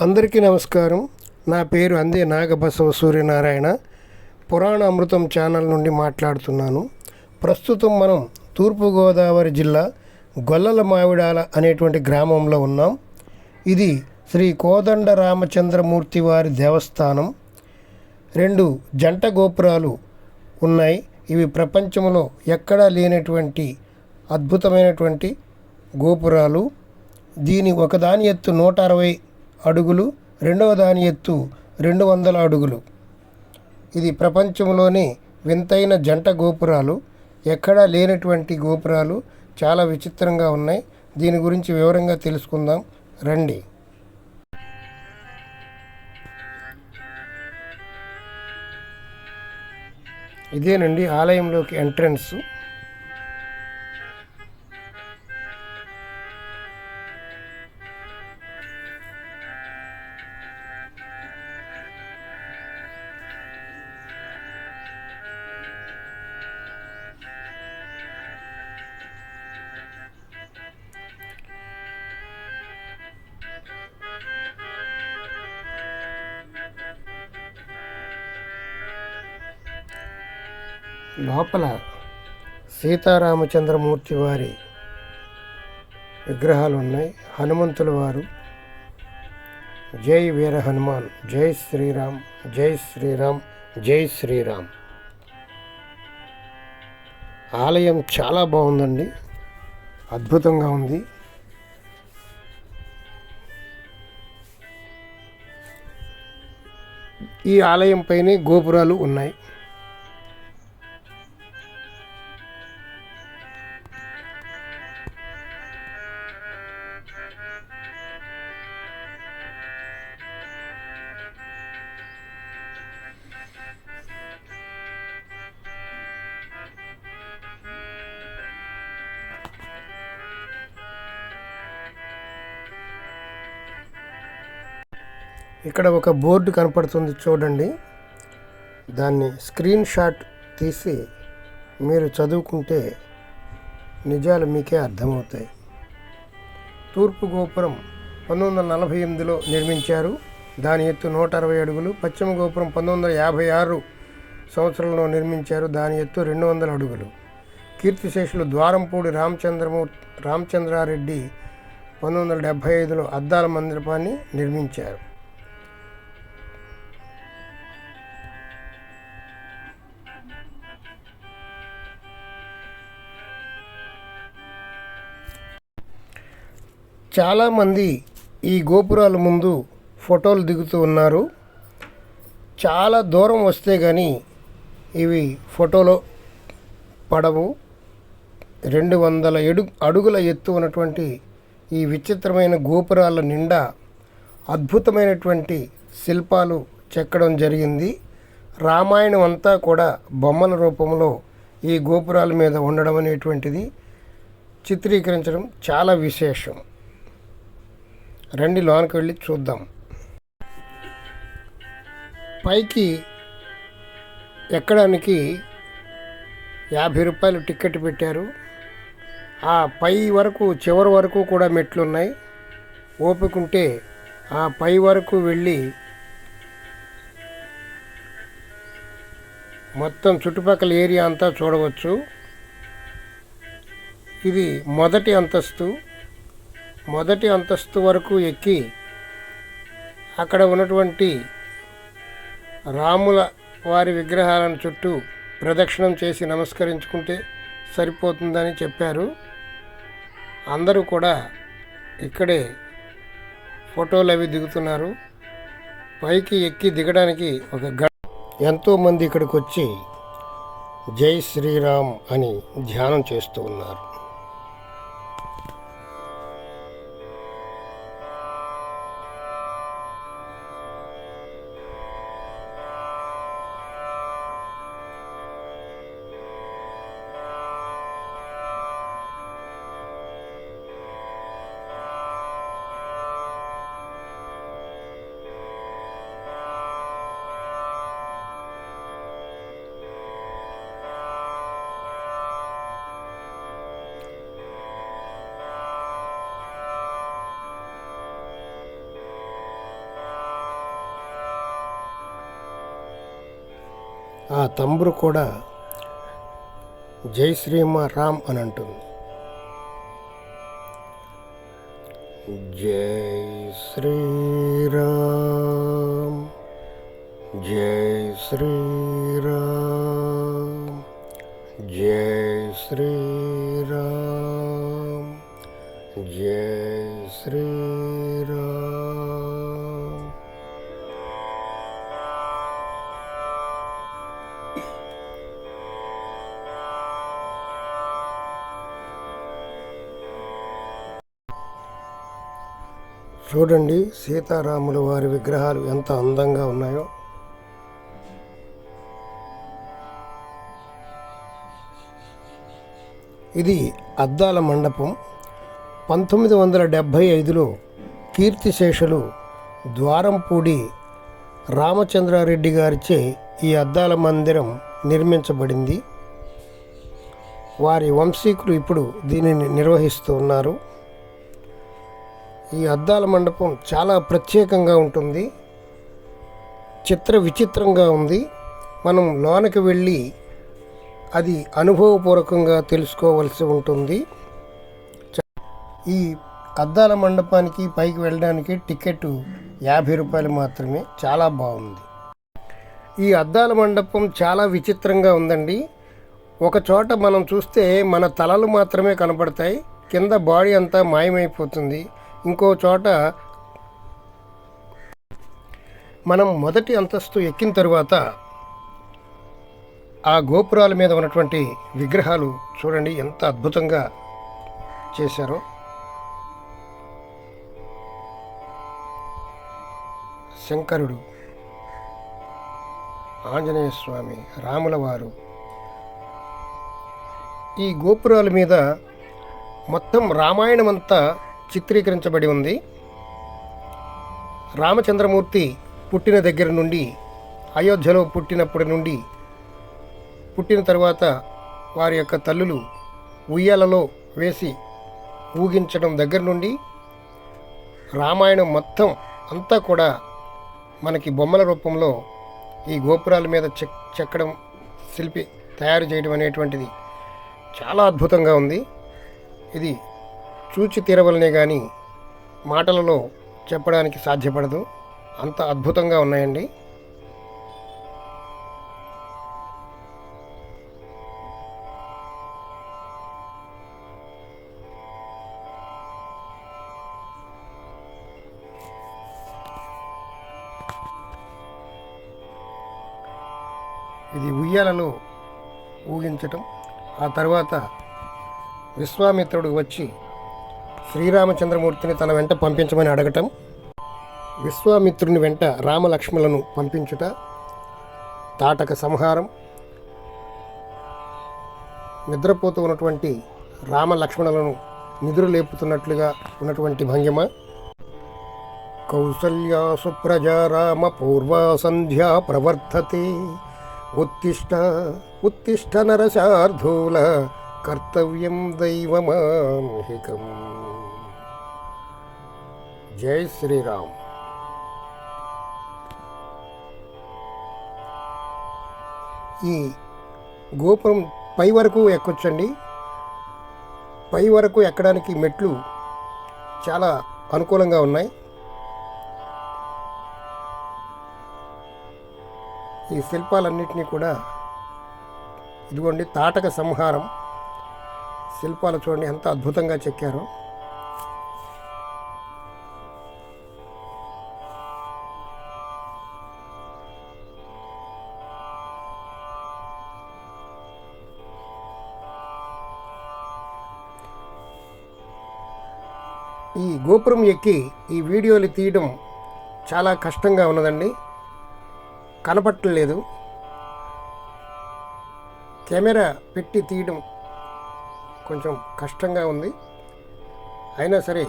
అందరికీ నమస్కారం. నా పేరు అందే నాగబసవ సూర్యనారాయణ. పురాణ అమృతం ఛానల్ నుండి మాట్లాడుతున్నాను. ప్రస్తుతం మనం తూర్పుగోదావరి జిల్లా గొల్లల మావిడాల అనేటువంటి గ్రామంలో ఉన్నాం. ఇది శ్రీ కోదండ రామచంద్రమూర్తి వారి దేవస్థానం. రెండు జంట గోపురాలు ఉన్నాయి. ఇవి ప్రపంచంలో ఎక్కడా లేనటువంటి అద్భుతమైనటువంటి గోపురాలు. దీని ఒకదాని ఎత్తు నూట అరవై అడుగులు రెండవ దాని ఎత్తు రెండు వందల అడుగులు. ఇది ప్రపంచంలోనే వింతైన జంట గోపురాలు ఎక్కడా లేనటువంటి గోపురాలు చాలా విచిత్రంగా ఉన్నాయి. దీని గురించి వివరంగా తెలుసుకుందాం. రండి. ఇదేనండి ఆలయంలోకి ఎంట్రన్స్. లోపల సీతారామచంద్రమూర్తి వారి విగ్రహాలు ఉన్నాయి. హనుమంతుల వారు జై వీర హనుమాన్ జై శ్రీరామ్ జై శ్రీరామ్ జై శ్రీరామ్. ఆలయం చాలా బాగుందండి. అద్భుతంగా ఉంది. ఈ ఆలయం పైనే గోపురాలు ఉన్నాయి. ఇక్కడ ఒక బోర్డు కనపడుతుంది చూడండి. దాన్ని స్క్రీన్ షాట్ తీసి మీరు చదువుకుంటే నిజాలు మీకే అర్థమవుతాయి. తూర్పు గోపురం పంతొమ్మిది వందల నలభై ఎనిమిదిలో నిర్మించారు. దాని ఎత్తు నూట అరవై అడుగులు. పశ్చిమ గోపురం పంతొమ్మిది వందల యాభై ఆరు సంవత్సరంలో నిర్మించారు. దాని ఎత్తు రెండు వందల అడుగులు. కీర్తిశేషులు ద్వారంపూడి రామచంద్రమూర్తి రామచంద్రారెడ్డి పంతొమ్మిది వందల డెబ్భై ఐదులో అద్దాల మందిరపాన్ని నిర్మించారు. చాలామంది ఈ గోపురాల ముందు ఫోటోలు దిగుతూ ఉన్నారు. చాలా దూరం వస్తే కానీ ఇవి ఫోటోలో పడవు. రెండు వందల ఎడు అడుగుల ఎత్తు ఉన్నటువంటి ఈ విచిత్రమైన గోపురాల నిండా అద్భుతమైనటువంటి శిల్పాలు చెక్కడం జరిగింది. రామాయణం అంతా కూడా బొమ్మల రూపంలో ఈ గోపురాల మీద ఉండడం అనేటువంటిది చిత్రీకరించడం చాలా విశేషం. రండి లోనికి వెళ్ళి చూద్దాం. పైకి ఎక్కడానికి యాభై రూపాయలు టికెట్ పెట్టారు. ఆ పై వరకు చివరి వరకు కూడా మెట్లున్నాయి. ఓపుకుంటే ఓపికంటే ఆ పై వరకు వెళ్ళి మొత్తం చుట్టుపక్కల ఏరియా అంతా చూడవచ్చు. ఇది మొదటి అంతస్తు. మొదటి అంతస్తు వరకు ఎక్కి అక్కడ ఉన్నటువంటి రాముల వారి విగ్రహాలను చుట్టూ ప్రదక్షిణం చేసి నమస్కరించుకుంటే సరిపోతుందని చెప్పారు. అందరూ కూడా ఇక్కడే ఫోటోలు అవి దిగుతున్నారు. పైకి ఎక్కి దిగడానికి ఒక గ ఎంతోమంది ఇక్కడికి వచ్చి జై శ్రీరామ్ అని ధ్యానం చేస్తూ ఉన్నారు. తంబురు కూడా జై శ్రీమ రామ్ అని అంటుంది. జై శ్రీరామ్ జై శ్రీరామ్ జై శ్రీరామ్ జై శ్రీ చూడండి సీతారాముల వారి విగ్రహాలు ఎంత అందంగా ఉన్నాయో. ఇది అద్దాల మండపం. పంతొమ్మిది వందల డెబ్భై ఐదులో కీర్తిశేషులు ద్వారంపూడి రామచంద్రారెడ్డి గారిచే ఈ అద్దాల మందిరం నిర్మించబడింది. వారి వంశీకులు ఇప్పుడు దీనిని నిర్వహిస్తూ ఉన్నారు. ఈ అద్దాల మండపం చాలా ప్రత్యేకంగా ఉంటుంది. చిత్ర విచిత్రంగా ఉంది. మనం లోనకి వెళ్ళి అది అనుభవపూర్వకంగా తెలుసుకోవలసి ఉంటుంది. చ- ఈ అద్దాల మండపానికి పైకి వెళ్ళడానికి టికెట్ యాభై రూపాయలు మాత్రమే. చాలా బాగుంది. ఈ అద్దాల మండపం చాలా విచిత్రంగా ఉందండి. ఒక చోట మనం చూస్తే మన తలలు మాత్రమే కనపడతాయి. కింద బాడీ అంతా మాయమైపోతుంది. ఇంకో చోట మనం మొదటి అంతస్తు ఎక్కిన తరువాత ఆ గోపురాల మీద ఉన్నటువంటి విగ్రహాలు చూడండి ఎంత అద్భుతంగా చేశారో. శంకరుడు ఆంజనేయ స్వామి రాములవారు ఈ గోపురాల మీద మొత్తం రామాయణం అంతా చిత్రీకరించబడి ఉంది. రామచంద్రమూర్తి పుట్టిన దగ్గర నుండి అయోధ్యలో పుట్టినప్పటి నుండి పుట్టిన తర్వాత వారి యొక్క తల్లులు ఉయ్యాలలో వేసి ఊగించడం దగ్గర నుండి రామాయణం మొత్తం అంతా కూడా మనకి బొమ్మల రూపంలో ఈ గోపురాల మీద చెక్ చెక్కడం శిల్పి తయారు చేయడం అనేటువంటిది చాలా అద్భుతంగా ఉంది. ఇది చూచి తీరవలనే కానీ మాటలలో చెప్పడానికి సాధ్యపడదు. అంత అద్భుతంగా ఉన్నాయండి. ఇది ఉయ్యాలలో ఊగించటం. ఆ తర్వాత విశ్వామిత్రుడు వచ్చి శ్రీరామచంద్రమూర్తిని తన వెంట పంపించమని అడగటం విశ్వామిత్రుని వెంట రామలక్ష్మణులను పంపించుట తాటక సంహారం నిద్రపోతూ ఉన్నటువంటి రామలక్ష్మణులను నిద్ర లేపుతున్నట్లుగా ఉన్నటువంటి భంగిమ. కౌసల్యా సుప్రజా రామ పూర్వా సంధ్యా ప్రవర్ధతే ఉత్తిష్ట ఉత్తిష్ట నరశార్ధూల కర్తవ్యం దైవమాన్హికం. జై శ్రీరామ్. ఈ గోపురం పై వరకు ఎక్కొచ్చండి. పై వరకు ఎక్కడానికి మెట్లు చాలా అనుకూలంగా ఉన్నాయి. ఈ శిల్పాలన్నింటినీ కూడా ఇదిగోండి తాటక సంహారం. శిల్పాలు చూడండి ఎంత అద్భుతంగా చెక్కారో. గోపురం ఎక్కి ఈ వీడియోలు తీయడం చాలా కష్టంగా ఉన్నదండి. కనపట్టలేదు. కెమెరా పెట్టి తీయడం కొంచెం కష్టంగా ఉంది. అయినా సరే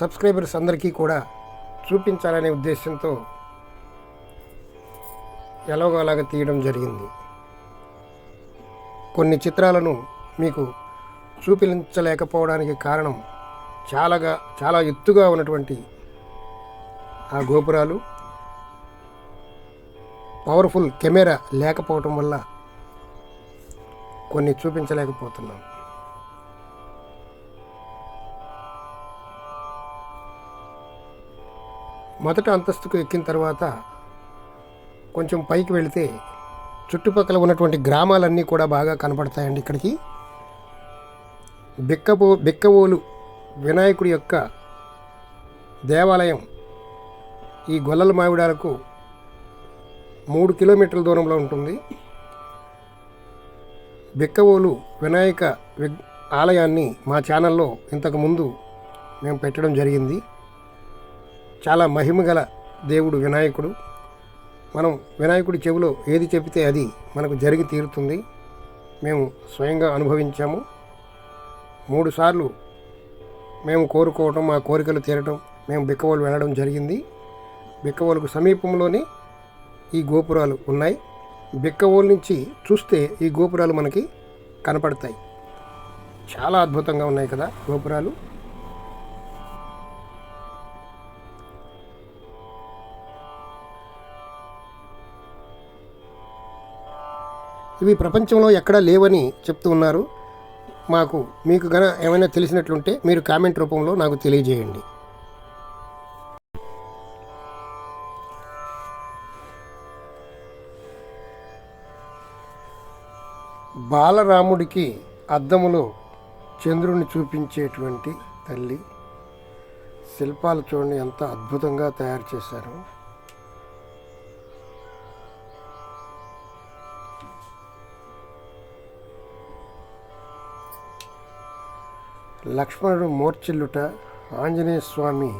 సబ్స్క్రైబర్స్ అందరికీ కూడా చూపించాలనే ఉద్దేశంతో ఎలాగో అలాగ తీయడం జరిగింది. కొన్ని చిత్రాలను మీకు చూపించలేకపోవడానికి కారణం చాలాగా చాలా ఎత్తుగా ఉన్నటువంటి ఆ గోపురాలు పవర్ఫుల్ కెమెరా లేకపోవటం వల్ల కొన్ని చూపించలేకపోతున్నాం. మొదట అంతస్తుకు ఎక్కిన తర్వాత కొంచెం పైకి వెళితే చుట్టుపక్కల ఉన్నటువంటి గ్రామాలన్నీ కూడా బాగా కనపడతాయండి ఇక్కడికి. బిక్కబో బిక్కవోలు వినాయకుడి యొక్క దేవాలయం ఈ గొల్లల మావిడాలకు మూడు కిలోమీటర్ల దూరంలో ఉంటుంది. బిక్కవోలు వినాయక విగ్ ఆలయాన్ని మా ఛానల్లో ఇంతకుముందు మేము పెట్టడం జరిగింది. చాలా మహిమగల దేవుడు వినాయకుడు. మనం వినాయకుడి చెవిలో ఏది చెబితే అది మనకు జరిగి తీరుతుంది. మేము స్వయంగా అనుభవించాము. మూడుసార్లు మేము కోరుకోవటం మా కోరికలు తీరటం మేము బిక్కవోలు వెళ్ళడం జరిగింది. బిక్కవోలుకు సమీపంలోనే ఈ గోపురాలు ఉన్నాయి. బిక్కవోలు నుంచి చూస్తే ఈ గోపురాలు మనకి కనపడతాయి. చాలా అద్భుతంగా ఉన్నాయి కదా గోపురాలు. ఇవి ప్రపంచంలో ఎక్కడా లేవని చెప్తూ ఉన్నారు. మాకు మీకు గన ఏమైనా తెలిసినట్లుంటే మీరు కామెంట్ రూపంలో నాకు తెలియజేయండి. బాలరాముడికి అద్దములో చంద్రుని చూపించేటువంటి తల్లి శిల్పాలు చూడండి ఎంత అద్భుతంగా తయారు చేశారు. లక్ష్మణుడు మూర్చిల్లుట ఆంజనేయ స్వామి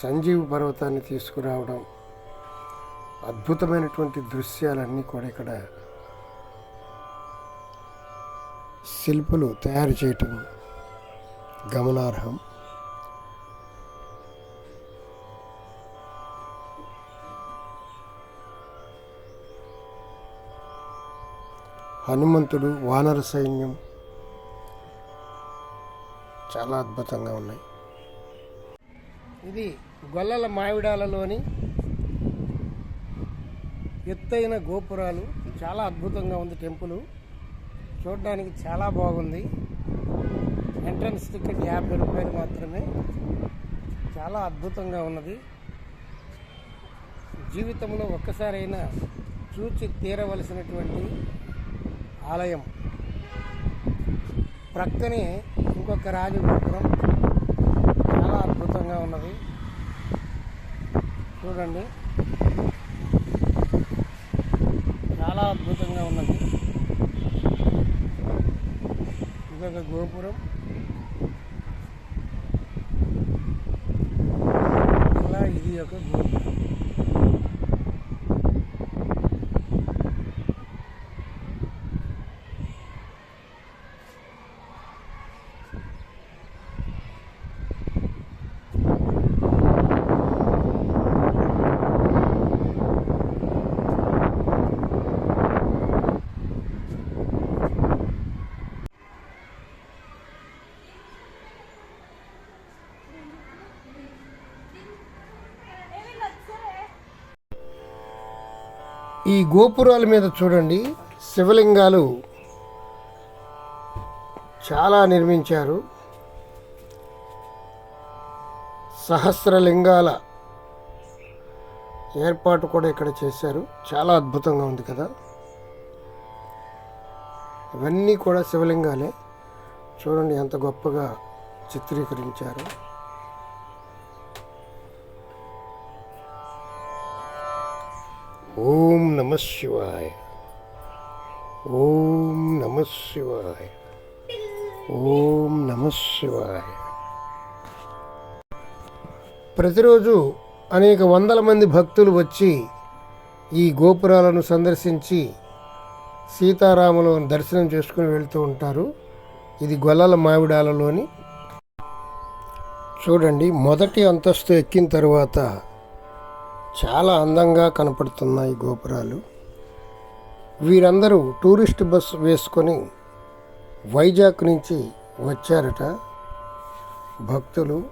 సంజీవ పర్వతాన్ని తీసుకురావడం అద్భుతమైనటువంటి దృశ్యాలన్నీ కూడా ఇక్కడ శిల్పులు తయారు చేయటం గమనార్హం. హనుమంతుడు వానర సైన్యం చాలా అద్భుతంగా ఉన్నాయి. ఇది గొల్లల మావిడాలలోని ఎత్తైన గోపురాలు. చాలా అద్భుతంగా ఉంది టెంపుల్. చూడడానికి చాలా బాగుంది. ఎంట్రన్స్ టికెట్ యాభై రూపాయలు మాత్రమే. చాలా అద్భుతంగా ఉన్నది. జీవితంలో ఒక్కసారైనా చూచి తీరవలసినటువంటి ఆలయం. ప్రక్కనే ఇంకొక రాజగోపురం చాలా అద్భుతంగా ఉన్నది. చూడండి. చాలా అద్భుతంగా ఉన్నది. ఇదొక గోపురం అలా ఇది ఒక గోపురం ఈ గోపురాల మీద చూడండి శివలింగాలు చాలా నిర్మించారు. సహస్రలింగాల ఏర్పాటు కూడా ఇక్కడ చేశారు. చాలా అద్భుతంగా ఉంది కదా. ఇవన్నీ కూడా శివలింగాలే. చూడండి ఎంత గొప్పగా చిత్రీకరించారు. ఓం నమ శివాయ. ఓం నమ శివాయ. ఓం నమ శివాయ. ప్రతిరోజు అనేక వందల మంది భక్తులు వచ్చి ఈ గోపురాలను సందర్శించి సీతారాములను దర్శనం చేసుకుని వెళ్తూ ఉంటారు. ఇది గొల్లల మావిడాలలోని చూడండి మొదటి అంతస్తు ఎక్కిన తర్వాత చాలా అందంగా కనపడుతున్నాయి గోపురాలు. వీరందరూ టూరిస్ట్ బస్ వేసుకొని వైజాగ్ నుంచి వచ్చారట. భక్తులు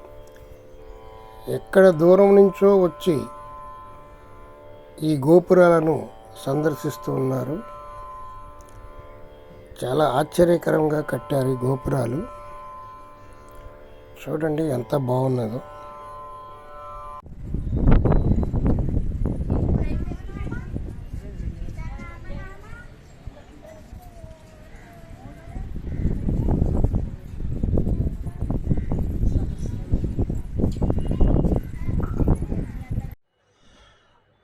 ఎక్కడ దూరం నుంచో వచ్చి ఈ గోపురాలను సందర్శిస్తూ ఉన్నారు. చాలా ఆశ్చర్యకరంగా కట్టారు ఈ గోపురాలు. చూడండి ఎంత బాగున్నదో.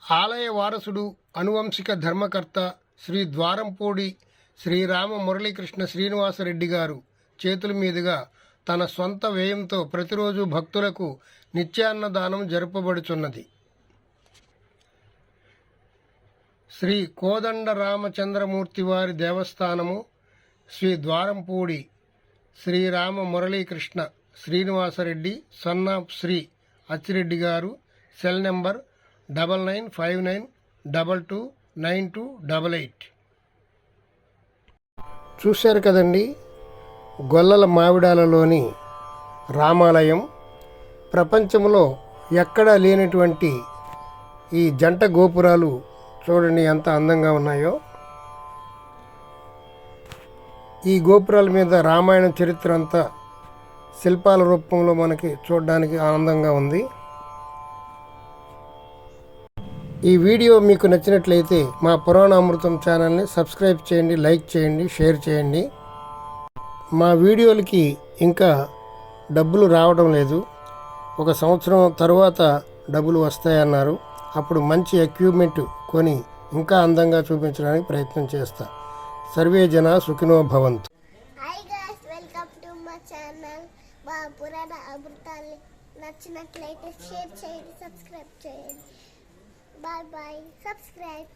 ఆలయ వారసుడు అనువంశిక ధర్మకర్త శ్రీ ద్వారంపూడి శ్రీరామ మురళీకృష్ణ శ్రీనివాసరెడ్డి గారు చేతుల మీదుగా తన సొంత వ్యయంతో ప్రతిరోజు భక్తులకు నిత్యాన్నదానం జరుపబడుచున్నది. శ్రీ కోదండ రామచంద్రమూర్తి వారి దేవస్థానము శ్రీ ద్వారంపూడి శ్రీరామ మురళీకృష్ణ శ్రీనివాసరెడ్డి సన్ ఆఫ్ శ్రీ అచ్చిరెడ్డి గారు cell number double nine five nine double two nine two double eight. చూశారు కదండి గొల్లల మావిడాలలోని రామాలయం ప్రపంచంలో ఎక్కడా లేనటువంటి ఈ జంట గోపురాలు చూడండి ఎంత అందంగా ఉన్నాయో. ఈ గోపురాల మీద రామాయణ చరిత్ర అంతా శిల్పాల రూపంలో మనకి చూడడానికి ఆనందంగా ఉంది. ఈ వీడియో మీకు నచ్చినట్లయితే మా పురాణ అమృతం ఛానల్ని సబ్స్క్రైబ్ చేయండి లైక్ చేయండి షేర్ చేయండి. మా వీడియోలకి ఇంకా డబ్బులు రావడం లేదు. ఒక సంవత్సరం తరువాత డబ్బులు వస్తాయన్నారు. అప్పుడు మంచి ఎక్విప్మెంట్ కొని ఇంకా అందంగా చూపించడానికి ప్రయత్నం చేస్తా. సర్వే జన సుఖినో Bhavanth. Hi guys welcome to channel మా పురాణ నచ్చినట్లయితే షేర్ చేయండి సబ్స్క్రైబ్ చేయండి. Bye bye. Subscribe.